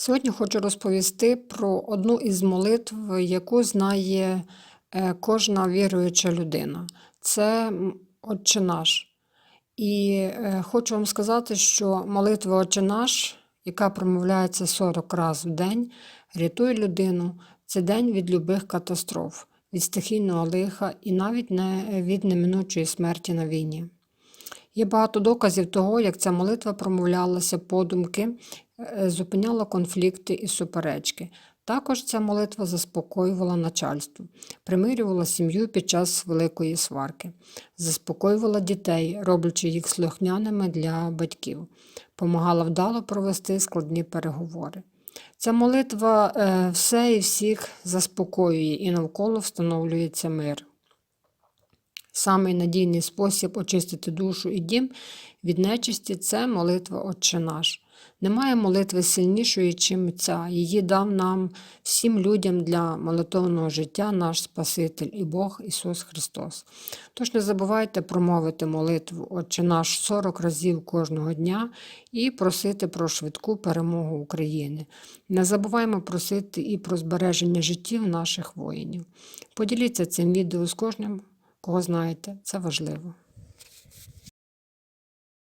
Сьогодні хочу розповісти про одну із молитв, яку знає е, кожна віруюча людина. Це Отче наш. І е, хочу вам сказати, що молитва Отче наш, яка промовляється 40 разів в день, рятує людину. Це день від любих катастроф, від стихійного лиха і навіть не від неминучої смерті на війні. Є багато доказів того, як ця молитва промовлялася подумки, зупиняла конфлікти і суперечки. Також ця молитва заспокоювала начальство, примирювала сім'ю під час великої сварки, заспокоювала дітей, роблячи їх слухняними для батьків, помагала вдало провести складні переговори. Ця молитва е, все і всіх заспокоює, і навколо встановлюється мир. Самий надійний спосіб очистити душу і дім від нечисті це молитва Отче наш. Немає молитви сильнішої, чим ця. Її дав нам всім людям для молитовного життя наш Спаситель і Бог Ісус Христос. Тож не забувайте промовити молитву Отче наш 40 разів кожного дня і просити про швидку перемогу України. Не забуваємо просити і про збереження життів наших воїнів. Поділіться цим відео з кожним, кого знаєте, це важливо.